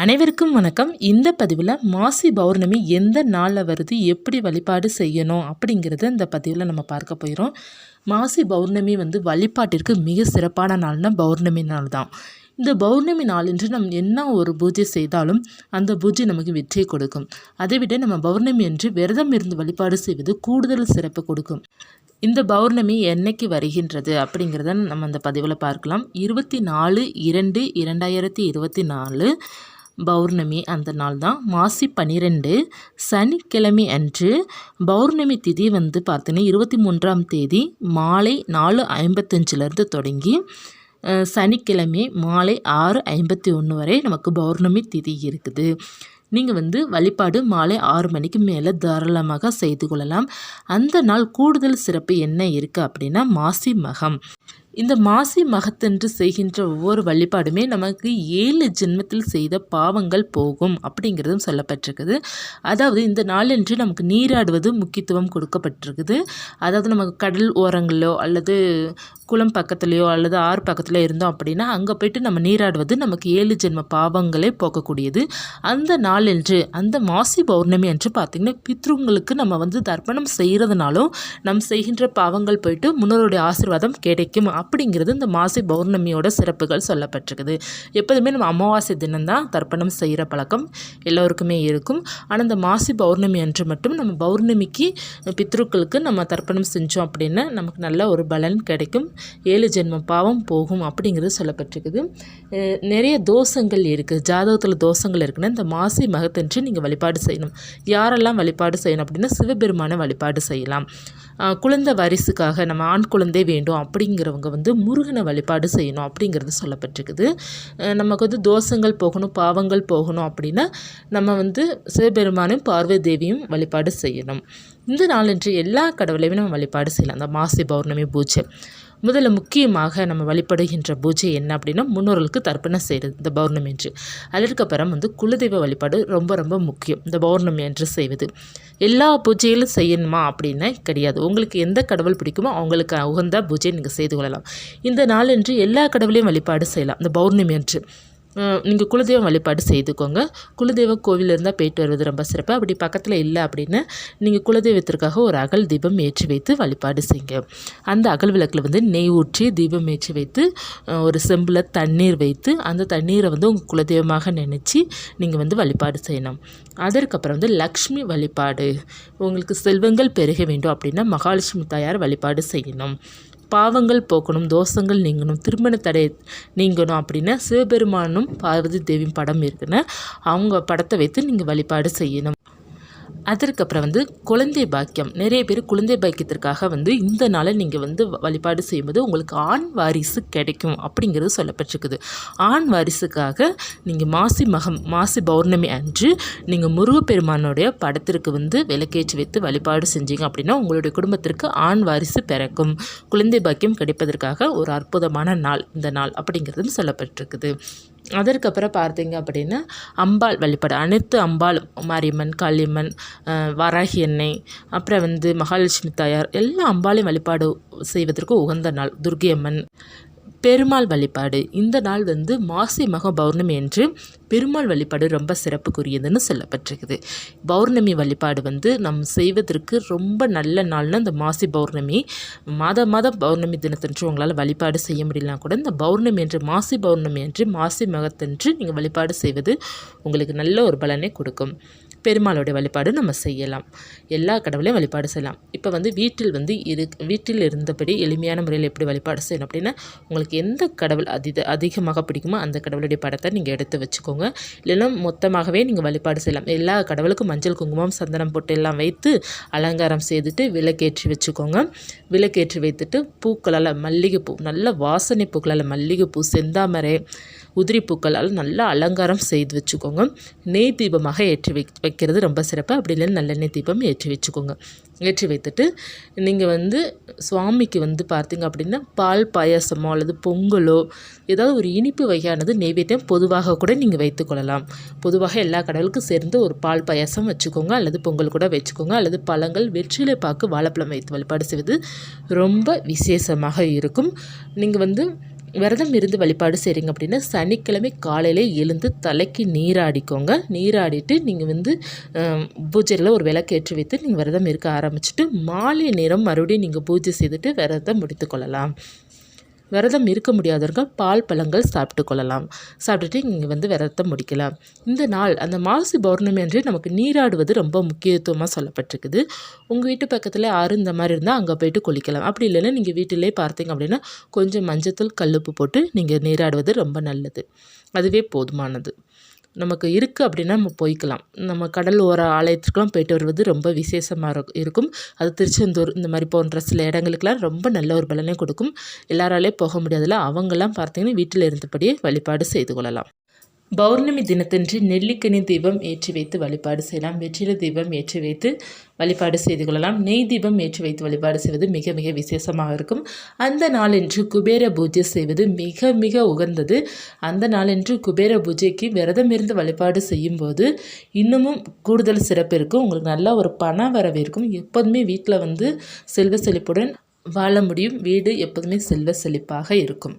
அனைவருக்கும் வணக்கம். இந்த பதிவில் மாசி பௌர்ணமி எந்த நாளில் வருது எப்படி வழிபாடு செய்யணும் அப்படிங்கிறத இந்த பதிவில் நம்ம பார்க்க போயிடும் மாசி பௌர்ணமி வந்து வழிபாட்டிற்கு மிக சிறப்பான நாள்னா பௌர்ணமி நாள் தான். இந்த பௌர்ணமி நாளன்று நம் என்ன ஒரு பூஜை செய்தாலும் அந்த பூஜை நமக்கு வெற்றியை கொடுக்கும். அதை விட நம்ம பௌர்ணமி என்று விரதம் இருந்து வழிபாடு செய்வது கூடுதல் சிறப்பு கொடுக்கும். இந்த பௌர்ணமி என்னைக்கு வருகின்றது அப்படிங்கிறத நம்ம அந்த பதிவில் பார்க்கலாம். இருபத்தி நாலு இரண்டு இரண்டாயிரத்தி இருபத்தி நாலு பௌர்ணமி அந்த நாள் தான் மாசி பன்னிரெண்டு சனிக்கிழமை அன்று பௌர்ணமி திதி வந்து பார்த்தீங்கன்னா இருபத்தி மூன்றாம் தேதி மாலை நாலு ஐம்பத்தஞ்சிலேருந்து தொடங்கி சனிக்கிழமை மாலை ஆறு ஐம்பத்தி ஒன்று வரை நமக்கு பௌர்ணமி திதி இருக்குது. நீங்கள் வந்து வழிபாடு மாலை ஆறு மணிக்கு மேலே தாராளமாக செய்து கொள்ளலாம். அந்த நாள் கூடுதல் சிறப்பு என்ன இருக்குது அப்படின்னா மாசி மகம். இந்த மாசி மகத்தன்று செய்கின்ற ஒவ்வொரு வழிபாடுமே நமக்கு ஏழு ஜென்மத்தில் செய்த பாவங்கள் போகும் அப்படிங்கிறதும் சொல்லப்பட்டிருக்குது. அதாவது இந்த நாளன்று நமக்கு நீராடுவது முக்கியத்துவம் கொடுக்கப்பட்டிருக்குது. அதாவது நமக்கு கடல் ஓரங்களோ அல்லது குளம் பக்கத்துலேயோ அல்லது ஆறு பக்கத்தில் இருந்தோம் அப்படின்னா அங்கே போயிட்டு நம்ம நீராடுவது நமக்கு ஏழு ஜென்ம பாவங்களே போக்கக்கூடியது. அந்த நாளன்று அந்த மாசி பௌர்ணமி என்று பார்த்திங்கன்னா பித்ருங்களுக்கு நம்ம வந்து தர்ப்பணம் செய்கிறதுனாலும் நம் செய்கின்ற பாவங்கள் போயிட்டு முன்னோருடைய ஆசிர்வாதம் கிடைக்கும். அப்படிங்கிறது இந்த மாசி பௌர்ணமியோட சிறப்புகள் சொல்லப்பட்டிருக்குது. எப்போதுமே நம்ம அமாவாசை தினம்தான் தர்ப்பணம் செய்கிற பழக்கம் எல்லோருக்குமே இருக்கும். ஆனால் இந்த மாசி பௌர்ணமி அன்று மட்டும் நம்ம பௌர்ணமிக்கு பித்ருக்களுக்கு நம்ம தர்ப்பணம் செஞ்சோம் அப்படின்னா நமக்கு நல்ல ஒரு பலன் கிடைக்கும். ஏழு ஜென்ம பாவம் போகும் அப்படிங்கிறது சொல்லப்பட்டிருக்குது. நிறைய தோஷங்கள் இருக்குது. ஜாதகத்தில் தோஷங்கள் இருக்குன்னா இந்த மாசி மகத்தன்று நீங்கள் வழிபாடு செய்யணும். யாரெல்லாம் வழிபாடு செய்யணும் அப்படின்னா சிவபெருமான வழிபாடு செய்யலாம். குழந்தை வரிசுக்காக நம்ம ஆண் குழந்தை வேண்டும் அப்படிங்கிறவங்க வந்து முருகனை வழிபாடு செய்யணும் அப்படிங்கிறது சொல்லப்பட்டிருக்குது. நமக்கு வந்து தோஷங்கள் போகணும் பாவங்கள் போகணும் அப்படின்னா நம்ம வந்து சிவபெருமானும் பார்வதி தேவியும் வழிபாடு செய்யணும். இந்த நாளன்று எல்லா கடவுளையும் நம்ம வழிபாடு செய்யலாம். அந்த மாசி பௌர்ணமி பூஜை. முதல்ல முக்கியமாக நம்ம வழிபடுகின்ற பூஜை என்ன அப்படின்னா முன்னோர்களுக்கு தர்ப்பணம் செய்கிறது இந்த பௌர்ணமி என்று அதற்கப்புறம் வந்து குலதெய்வ வழிபாடு ரொம்ப ரொம்ப முக்கியம். இந்த பௌர்ணமி என்று செய்வது. எல்லா பூஜையிலும் செய்யணுமா அப்படின்னா கிடையாது. உங்களுக்கு எந்த கடவுள் பிடிக்குமோ அவங்களுக்கு உகந்த பூஜையை நீங்கள் செய்து கொள்ளலாம். இந்த நாளன்று எல்லா கடவுளையும் வழிபாடு செய்யலாம். இந்த பௌர்ணமி என்று நீங்கள் குலதெய்வம் வழிபாடு செய்துக்கோங்க. குலதெய்வ கோவில் இருந்தால் போயிட்டு வருவது ரொம்ப சிறப்பு. அப்படி பக்கத்தில் இல்லை அப்படின்னு நீங்கள் குலதெய்வத்திற்காக ஒரு அகல் தீபம் ஏற்றி வைத்து வழிபாடு செய்யுங்க. அந்த அகல் விளக்கில் வந்து நெய் ஊற்றி தீபம் ஏற்றி வைத்து ஒரு செம்பில் தண்ணீர் வைத்து அந்த தண்ணீரை வந்து உங்கள் குலதெய்வமாக நினச்சி நீங்கள் வந்து வழிபாடு செய்யணும். அதற்கப்புறம் வந்து லக்ஷ்மி வழிபாடு. உங்களுக்கு செல்வங்கள் பெருக வேண்டும் அப்படின்னா மகாலட்சுமி தாயார் வழிபாடு செய்யணும். பாவங்கள் போக்கணும் தோஷங்கள் நீங்கணும் திருமண தடை நீங்கணும் அப்படின்னா சிவபெருமானும் பார்வதி தேவியும் படம் இருக்குன்னு அவங்க படத்தை வைத்து நீங்கள் வழிபாடு செய்யணும். அதற்கப்புறம் வந்து குழந்தை பாக்கியம். நிறைய பேர் குழந்தை பாக்கியத்திற்காக வந்து இந்த நாளை நீங்கள் வந்து வழிபாடு செய்யும்போது உங்களுக்கு ஆண் வாரிசு கிடைக்கும் அப்படிங்கிறது சொல்லப்பட்டிருக்குது. ஆண் வாரிசுக்காக நீங்கள் மாசி மகம் மாசி பௌர்ணமி அன்று நீங்கள் முருகப்பெருமானுடைய படத்திற்கு வந்து விளக்கேற்றி வைத்து வழிபாடு செஞ்சீங்க அப்படின்னா உங்களுடைய குடும்பத்திற்கு ஆண் வாரிசு பிறக்கும். குழந்தை பாக்கியம் கிடைப்பதற்காக ஒரு அற்புதமான நாள் இந்த நாள் அப்படிங்கிறதும் சொல்லப்பட்டிருக்குது. அதற்கப்புறம் பார்த்தீங்க அப்படின்னா அம்பாள் வழிபாடு. அனைத்து அம்பாள் மாரியம்மன் காளியம்மன் வராகி எண்ணெய் அப்புறம் வந்து மகாலட்சுமி தாயார் எல்லா அம்பாளையும் வழிபாடு செய்வதற்கு உகந்த நாள் துர்கியம்மன். பெருமாள் வழிபாடு. இந்த நாள் வந்து மாசி மக பௌர்ணமி என்று பெருமாள் வழிபாடு ரொம்ப சிறப்புக்குரியதுன்னு சொல்லப்பட்டிருக்குது. பௌர்ணமி வழிபாடு வந்து நம் செய்வதற்கு ரொம்ப நல்ல நாள்னு இந்த மாசி பௌர்ணமி மாத மாத பௌர்ணமி தினத்தன்று உங்களால் வழிபாடு செய்ய முடியலாம் கூட இந்த பௌர்ணமி என்று மாசி பௌர்ணமி என்று மாசி மகத்தன்று நீங்கள் வழிபாடு செய்வது உங்களுக்கு நல்ல ஒரு பலனை கொடுக்கும். பெருமாளோடைய வழிபாடு நம்ம செய்யலாம். எல்லா கடவுளையும் வழிபாடு செய்யலாம். இப்போ வந்து வீட்டில் வந்து இரு வீட்டில் இருந்தபடி எளிமையான முறையில் எப்படி வழிபாடு செய்யணும் அப்படின்னா உங்களுக்கு எந்த கடவுள் அதிக அதிகமாக பிடிக்குமோ அந்த கடவுளுடைய படத்தை நீங்கள் எடுத்து வச்சுக்கோங்க. இல்லைன்னா மொத்தமாகவே நீங்கள் வழிபாடு செய்யலாம். எல்லா கடவுளுக்கும் மஞ்சள் குங்குமம் சந்தனம் போட்டு எல்லாம் வைத்து அலங்காரம் செய்துட்டு விளக்கேற்றி வச்சுக்கோங்க. விளக்கேற்றி வைத்துட்டு பூக்களால் மல்லிகைப்பூ நல்ல வாசனை பூக்களால் மல்லிகைப்பூ செந்தாமரை உதிரி பூக்களால் நல்லா அலங்காரம் செய்து வச்சுக்கோங்க. நெய் தீபமாக ஏற்றி வை வைக்கிறது ரொம்ப சிறப்பு. அப்படி இல்லைன்னு நல்லெண்ணெய் தீபம் ஏற்றி வச்சுக்கோங்க. ஏற்றி வைத்துட்டு நீங்கள் வந்து சுவாமிக்கு வந்து பார்த்திங்க அப்படின்னா பால் பாயாசமோ அல்லது பொங்கலோ ஏதாவது ஒரு இனிப்பு வகையானது நெய்வேத்தியம் பொதுவாக கூட நீங்கள் வைத்துக்கொள்ளலாம் பொதுவாக எல்லா கடவுளுக்கும் சேர்ந்து ஒரு பால் பாயாசம் வச்சுக்கோங்க. அல்லது பொங்கல் கூட வச்சுக்கோங்க. அல்லது பழங்கள் வெற்றிலை பாக்கு வாழைப்பழம் வைத்து வழிபாடு செய்வது ரொம்ப விசேஷமாக இருக்கும். நீங்கள் வந்து விரதம் இருந்து வழிபாடு செய்கிறீங்க அப்படின்னா சனிக்கிழமை காலையில் எழுந்து தலைக்கு நீராடிக்கோங்க. நீராடிட்டு நீங்கள் வந்து பூஜையில் ஒரு விளக்கேற்றி வைத்து நீங்கள் விரதம் இருக்க ஆரம்பிச்சுட்டு மாலை நேரம் மறுபடியும் நீங்கள் பூஜை செய்துட்டு விரதம் முடித்து கொள்ளலாம். விரதம் இருக்க முடியாதவர்கள் பால் பழங்கள் சாப்பிட்டு கொள்ளலாம். சாப்பிட்டுட்டு நீங்கள் வந்து விரதத்தை முடிக்கலாம். இந்த நாள் அந்த மாசி பௌர்ணமி அன்று நமக்கு நீராடுவது ரொம்ப முக்கியத்துவமாக சொல்லப்பட்டிருக்குது. உங்கள் வீட்டு பக்கத்தில் ஆறு இந்த மாதிரி இருந்தால் அங்கே போயிட்டு குளிக்கலாம். அப்படி இல்லைன்னா நீங்கள் வீட்டிலே பார்த்தீங்க அப்படின்னா கொஞ்சம் மஞ்சத்தூள் கல்லுப்பு போட்டு நீங்கள் நீராடுவது ரொம்ப நல்லது. அதுவே போதுமானது. நமக்கு இருக்குது அப்படின்னா நம்ம போய்க்கலாம். நம்ம கடல் ஓர ஆலயத்துக்கெலாம் போயிட்டு வருவது ரொம்ப விசேஷமாக இருக்கும். அது திருச்செந்தூர் இந்த மாதிரி போன்ற சில இடங்களுக்கெலாம் ரொம்ப நல்ல ஒரு பலனை கொடுக்கும். எல்லாராலே போக முடியாதுல அவங்கெல்லாம் பார்த்தீங்கன்னா வீட்டில் இருந்தபடியே வழிபாடு செய்து கொள்ளலாம். பௌர்ணமி தினத்தன்று நெல்லிக்கனி தீபம் ஏற்றி வைத்து வழிபாடு செய்யலாம். வெற்றில தீபம் ஏற்றி வைத்து வழிபாடு செய்து கொள்ளலாம். நெய் தீபம் ஏற்றி வைத்து வழிபாடு செய்வது மிக மிக விசேஷமாக இருக்கும். அந்த நாளென்று குபேர பூஜை செய்வது மிக மிக உகந்தது. அந்த நாளென்று குபேர பூஜைக்கு விரதம் இருந்து வழிபாடு செய்யும்போது இன்னமும் கூடுதல் சிறப்பு இருக்கும். உங்களுக்கு நல்ல ஒரு பண வரவு இருக்கும். எப்போதுமே வீட்டில் வந்து செல்வ செழிப்புடன் வாழ முடியும். வீடு எப்போதுமே செல்வ செழிப்பாக இருக்கும்.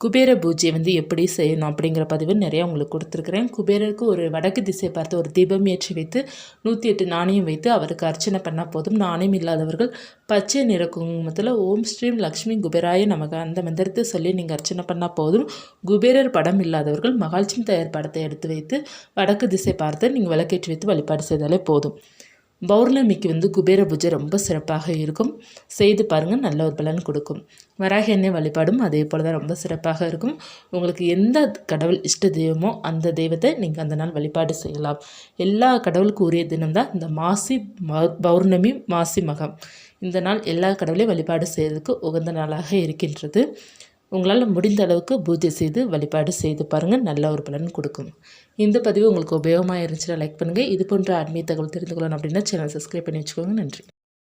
குபேர பூஜை வந்து எப்படி செய்யணும் அப்படிங்கிற பதிவு நிறையா உங்களுக்கு கொடுத்துருக்குறேன். குபேரருக்கு ஒரு வடக்கு திசை பார்த்து ஒரு தீபம் ஏற்றி வைத்து நூற்றி எட்டு நாணயம் வைத்து அவருக்கு அர்ச்சனை பண்ணால் போதும். நாணயம் இல்லாதவர்கள் பச்சை நிற குங்குமத்தில் ஓம் ஸ்ரீம் லக்ஷ்மி குபேராய நமக்கு அந்த மந்திரத்தை சொல்லி நீங்கள் அர்ச்சனை பண்ணால் போதும். குபேரர் படம் இல்லாதவர்கள் மகாலட்சுமி தயார் படத்தை எடுத்து வைத்து வடக்கு திசை பார்த்து நீங்கள் விளக்கேற்றி வைத்து வழிபாடு செய்தாலே போதும். பௌர்ணமிக்கு வந்து குபேர பூஜை ரொம்ப சிறப்பாக இருக்கும். செய்து பாருங்கள் நல்ல ஒரு பலன் கொடுக்கும். வராக எண்ணெய் வழிபாடும் அதே போல் தான் ரொம்ப சிறப்பாக இருக்கும். உங்களுக்கு எந்த கடவுள் இஷ்ட தெய்வமோ அந்த தெய்வத்தை நீங்கள் அந்த நாள் வழிபாடு செய்யலாம். எல்லா கடவுளுக்கும் உரிய தினம்தான் இந்த மாசி பௌர்ணமி மாசி மகம். இந்த நாள் எல்லா கடவுளையும் வழிபாடு செய்வதற்கு உகந்த நாளாக இருக்கின்றது. உங்களால் முடிந்த அளவுக்கு பூஜை செய்து வழிபாடு செய்து பாருங்கள் நல்ல ஒரு பலன் கொடுக்கும். இந்த பதிவு உங்களுக்கு உபயோகமாக இருந்துச்சுன்னா லைக் பண்ணுங்கள் இது போன்ற ஆன்மீக தகவல் தெரிந்து கொள்ளணும் அப்படின்னா சேனல் சப்ஸ்கிரைப் பண்ணி வச்சுக்கோங்க. நன்றி.